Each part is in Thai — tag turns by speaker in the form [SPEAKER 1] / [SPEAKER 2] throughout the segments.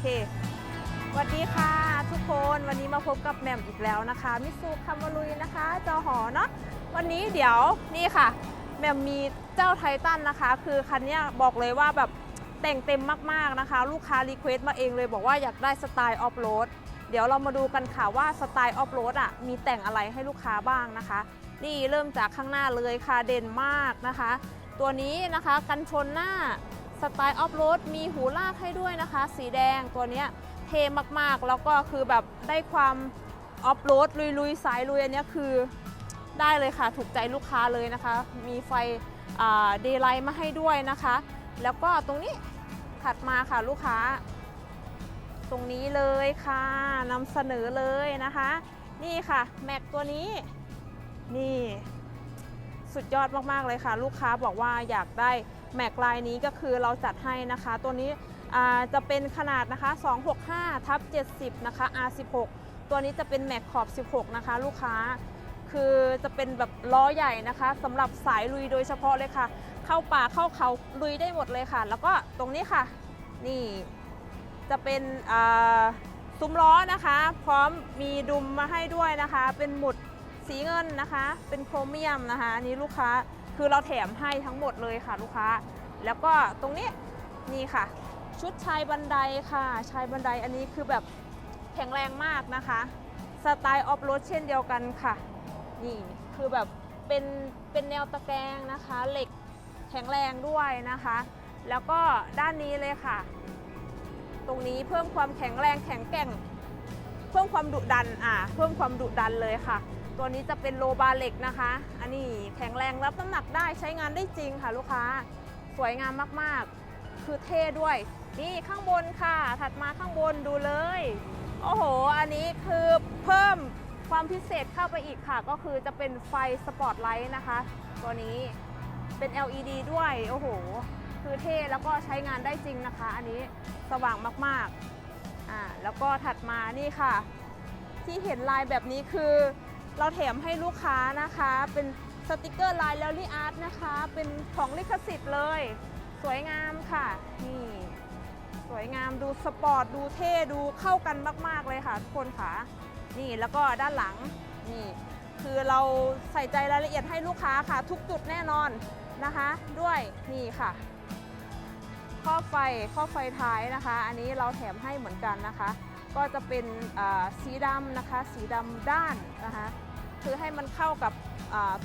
[SPEAKER 1] เคสวัสดีค่ะ ทุกคนวันนี้มาพบกับแหม่มอีกแล้วนะคะมิสูคำวลุยนะคะจอหอเนาะวันนี้เดี๋ยวนี่ค่ะแหม่มมีเจ้าไททันนะคะ คือคันนี้บอกเลยว่าแบบแต่งเต็มมากๆนะคะ ลูกค้ารีเควสต์มาเองเลยบอกว่าอยากได้สไตล์ออฟโรดเดี๋ยวเรามาดูกันค่ะว่าสไตล์ออฟโรดอะมีแต่งอะไรให้ลูกค้าบ้างนะคะ นี่เริ่มจากข้างหน้าเลยค่ะเด่นมากนะคะ ตัวนี้นะคะกันชนหน้า สไตล์ออฟโรดมีหูลากให้ด้วยนะคะ สีแดงตัวเนี้ยเท่มากๆ แล้วก็คือแบบได้ความออฟโรดลุยๆ สายลุยอันนี้คือได้เลยค่ะ ถูกใจลูกค้าเลยนะคะ มีไฟเดย์ไลท์มาให้ด้วยนะคะ แล้วก็ตรงนี้ถัดมาค่ะลูกค้า ตรงนี้เลยค่ะนำเสนอเลยนะคะ นี่ค่ะแม็กตัวนี้ นี่ สุดยอดมากๆเลยค่ะ ลูกค้าบอกว่าอยากได้ แม็กลายนี้ก็คือเราจัดให้นะคะ ตัวนี้จะเป็นขนาดนะคะ 265ทับ70 นะคะ R16 ตัวนี้จะเป็นแม็กขอบ 16 นะคะ ลูกค้า คือจะเป็นแบบล้อใหญ่นะคะสำหรับสายลุยโดยเฉพาะเลยค่ะ เข้าป่าเข้าเขาลุยได้หมดเลยค่ะ แล้วก็ตรงนี้ค่ะ นี่จะเป็นซุ้มล้อนะคะ พร้อมมีดุมมาให้ด้วยนะคะ เป็นหมุดสีเงินนะคะ เป็นโครเมียมนะคะอันนี้ลูกค้า คือเราแถมให้ทั้งหมดเลยค่ะลูกค้า แล้วก็ตรงนี้นี่ค่ะ ชุดชายบันไดค่ะ ชายบันไดอันนี้คือแบบแข็งแรงมากนะคะ สไตล์ออฟโรดเช่นเดียวกันค่ะ นี่คือแบบเป็นเป็นแนวตะแกรงนะคะ เหล็กแข็งแรงด้วยนะคะ แล้วก็ด้านนี้เลยค่ะ ตรงนี้เพิ่มความแข็งแรงแข็งแกร่ง เพิ่มความดุดันอ่าเพิ่มความดุดันเลยค่ะ ตัวนี้จะเป็นโลบาเหล็กนะคะ อันนี้แข็งแรงรับน้ำหนักได้ใช้งานได้จริงค่ะลูกค้า สวยงามมากๆ คือเท่ด้วย นี่ข้างบนค่ะ ถัดมาข้างบนดูเลย โอ้โห อันนี้คือเพิ่มความพิเศษเข้าไปอีกค่ะ ก็คือจะเป็นไฟสปอตไลท์นะคะ ตัวนี้เป็น LED ด้วย โอ้โห คือเท่แล้วก็ใช้งานได้จริงนะคะ อันนี้สว่างมากๆ อ่า แล้วก็ถัดมานี่ค่ะ ที่เห็นลายแบบนี้คือ เราแถมให้ลูกค้านะคะ เป็นสติกเกอร์ลายแล้วลี่อาร์ตนะคะ เป็นของลิขสิทธิ์เลย สวยงามค่ะ นี่ สวยงามดูสปอร์ตดูเท่ดูเข้ากันมาก ๆ เลยค่ะทุกคนค่ะ นี่แล้วก็ด้านหลัง นี่ คือเราใส่ใจรายละเอียดให้ลูกค้าค่ะ ทุกจุดแน่นอนนะคะ ด้วยนี่ค่ะข้อไฟข้อไฟท้ายนะคะ อันนี้เราแถมให้เหมือนกันนะคะ ก็จะเป็นสีดำนะคะ สีดำด้านนะคะ คือให้มันเข้ากับ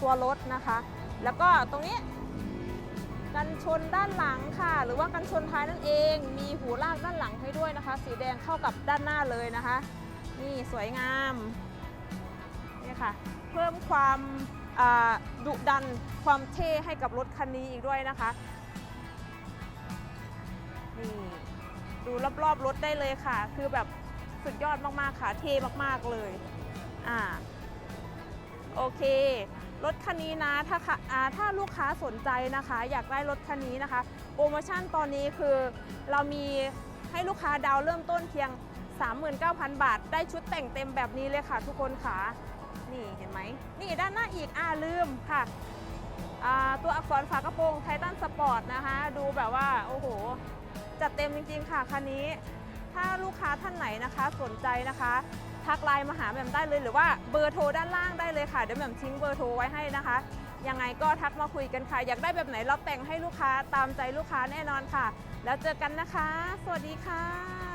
[SPEAKER 1] ตัวรถนะคะ แล้วก็ตรงนี้กันชนด้านหลังค่ะ หรือว่ากันชนท้ายนั่นเอง มีหูลากด้านหลังให้ด้วยนะคะ สีแดงเข้ากับด้านหน้าเลยนะคะ นี่สวยงามนี่ค่ะ เพิ่มความดุดันความเท่ให้กับรถคันนี้อีกด้วยนะคะนี่ดูรอบๆรถได้เลยค่ะ คือแบบสุดยอดมากๆค่ะ เท่มากๆเลย อ่า โอเครถคันนี้นะถ้าอ่าถ้าลูกค้าสนใจนะคะ อยากได้รถคันนี้นะคะ โปรโมชั่นตอนนี้คือ เรามีให้ลูกค้าดาวเริ่มต้นเพียง 39,000 บาท ได้ชุดแต่งเต็มแบบนี้เลยค่ะ ทุกคนค่ะนี่เห็นไหมนี่ด้านหน้าอีกอ่าลืมค่ะอ่าตัวอักษรฝากระโปรงไททันสปอร์ตนะคะ ดูแบบว่า โอ้โห จัดเต็มจริงๆค่ะคันนี้ ถ้าลูกค้าท่านไหนนะคะสนใจนะคะ ทักไลน์มาหาแหม่มได้เลยหรือว่าเบอร์โทรด้านล่างได้เลยค่ะเดี๋ยวแหม่มทิ้งเบอร์โทรไว้ให้นะคะ ยังไงก็ทักมาคุยกันค่ะ อยากได้แบบไหนเราแต่งให้ลูกค้าตามใจลูกค้าแน่นอนค่ะ แล้วเจอกันนะคะ สวัสดีค่ะ